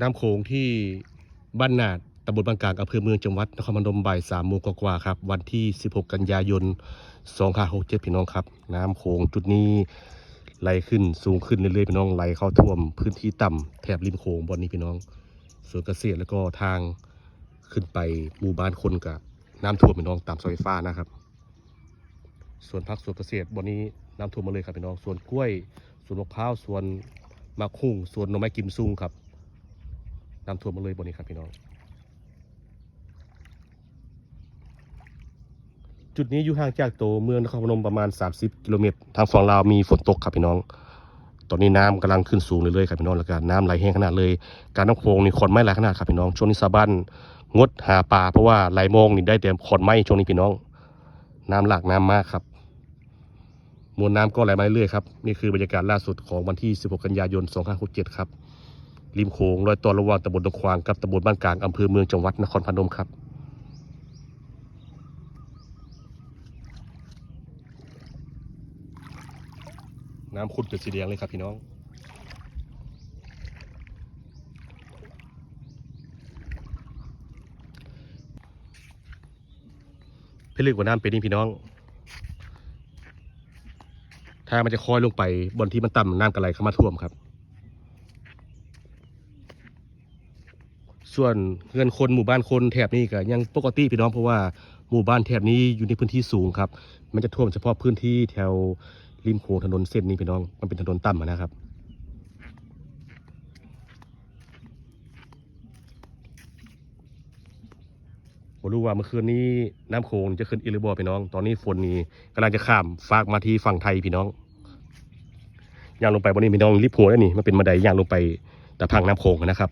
น้ำโขงที่บ้านนาดตำบลบางกลางอำเภอเมืองจังหวัดนครพนมบ่ายสามโมงกว่าครับ วันที่ 16 กันยายน2567พี่น้องครับ น้ำโขงจุดนี้ไหลขึ้นสูงขึ้นเรื่อยๆพี่น้องไหลเข้าท่วมพื้นที่ต่ำแถบริมโขงบอนนี้พี่น้องสวนเกษตรแล้วก็ทางขึ้นไปหมู่บ้านคนกับน้ำท่วมพี่น้องตามเสาไฟฟ้านะครับส่วนพักสวนเกษตรบอนนี้น้ำท่วมมาเลยครับพี่น้องส่วนกล้วยส่วนมะพร้าวส่วนมะคุ้งส่วนหน่อไม้กิมซุงครับ น้ำท่วมมาเลยบนนี้ครับพี่น้อง จุดนี้อยู่ห่างจากตัวเมืองนครพนมประมาณ 30 กิโลเมตร ทางฝั่งลาวมีฝนตกครับพี่น้อง ตอนนี้น้ำกำลังขึ้นสูงเรื่อยๆครับพี่น้องแล้วก็น้ำไหลแห้งขนาดเลย การน้ำโขงนี่ขอนไม้หลายขนาดครับพี่น้อง ช่วงนี้ชาวบ้านงดหาปลาเพราะว่าไหลโมงนี่ได้แต่ขอนไม้ช่วงนี้พี่น้อง น้ำหลากน้ำมากครับมวลน้ำก็ไหลมาเรื่อยๆครับ นี่คือบรรยากาศล่าสุดของวันที่ 16 กันยายน 2567 ครับ ริมโขงรอยต่อระหว่างตำบลตะควางกับตำบลบ้านกลางอำเภอเมืองจังหวัดนครพนมครับน้ำขุ่นเป็นสีแดงเลยครับพี่น้อง พี่ลึกกว่าน้ำเป็นนี่พี่น้อง ถ้ามันจะคอยลงไปบนที่มันต่ำน้ำกระไหลเข้ามาท่วมครับ ส่วนเงินคนหมู่บ้านคนแถบนี้ก็ยังปกติพี่น้องเพราะว่าหมู่บ้านแถบนี้อยู่ในพื้นที่สูงครับ มันจะท่วมเฉพาะพื้นที่แถวริมโขงถนนเส้นนี้พี่น้อง มันเป็นถนนต่ำนะครับผมรู้ว่าเมื่อคืนนี้น้ำโขงจะขึ้นอีหรือบ่พี่น้อง ตอนนี้ฝนนี่กำลังจะข้ามฟากมาที่ฝั่งไทยพี่น้องย่างลงไปบนนี้พี่น้องรีบโผล่แล้วนี่มันเป็นบันไดย่างลงไปแต่พังน้ำโขงนะครับ